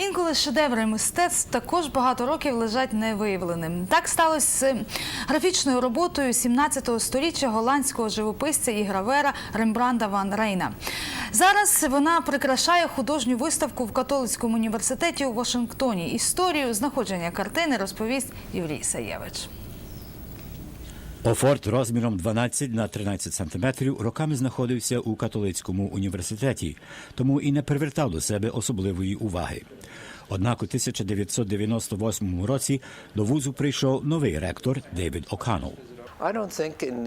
Інколи шедеври мистецтв також багато років лежать невиявленим. Так сталося з графічною роботою 17 століття голландського живописця і гравера Рембранда ван Рейна. Зараз вона прикрашає художню виставку в католицькому університеті у Вашингтоні. Історію знаходження картини розповість Юрій Саєвич. Офорт розміром 12 на 13 сантиметрів роками знаходився у католицькому університеті, тому і не привертав до себе особливої уваги. Однак у 1998 році до вузу прийшов новий ректор Девід О'Каннел.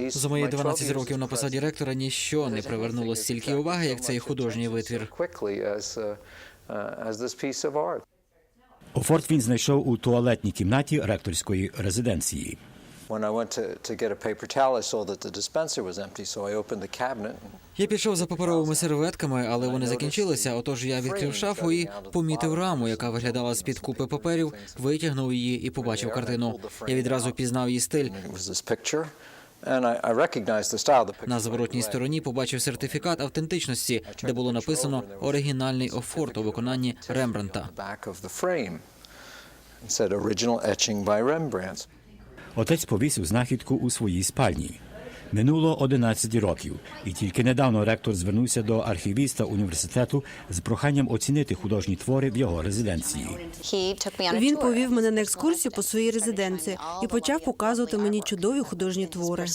За мої 12 років на посаді ректора ніщо не привернуло стільки уваги, як цей художній витвір. Офорт він знайшов у туалетній кімнаті ректорської резиденції. When I went to, to get a paper towel, I saw that the dispenser was empty, so I opened the cabinet. Я пішов за паперовими серветками, але вони закінчилися. Отож я відкрив шафу і помітив раму, яка виглядала з під купи паперів, витягнув її і побачив картину. Я відразу пізнав її стиль. На зворотній стороні побачив сертифікат автентичності, де було написано оригінальний офорт у виконанні Рембранта. Отець повісив знахідку у своїй спальні. Минуло 11 років, і тільки недавно ректор звернувся до архівіста університету з проханням оцінити художні твори в його резиденції. Він повів мене на екскурсію по своїй резиденції і почав показувати мені чудові художні твори.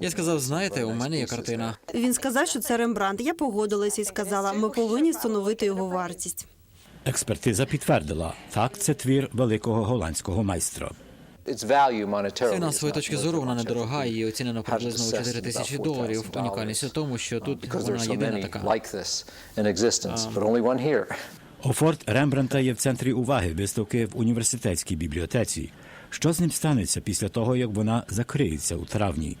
Я сказав: знаєте, у мене є картина. Він сказав, що це Рембрандт. Я погодилася і сказала, ми повинні встановити його вартість. Експертиза підтвердила, так це твір великого голландського майстра. Its value monetarily. З is фінансової not точки зору вона недорога, її оцінено приблизно у 4 тисячі доларів. Унікальність у тому, що тут вона єдина така. like this in existence, but only one here. Офорт Рембранта є в центрі уваги виставки в університетській бібліотеці. Що з ним станеться після того, як вона закриється у травні?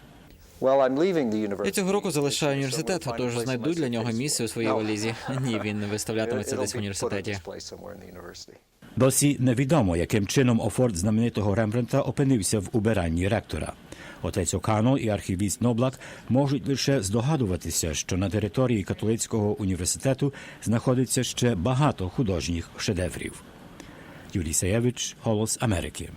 Well, I'm leaving the university. Я цього року залишаю університет, тож знайду для нього місце у своїй валізі. Ні, він не виставлятиметься десь в університеті. Досі невідомо, яким чином Офорт знаменитого Рембранта опинився в убиранні ректора. Отець Окано і архівіст Ноблак можуть лише здогадуватися, що на території католицького університету знаходиться ще багато художніх шедеврів. Юрій Саєвич, Голос Америки.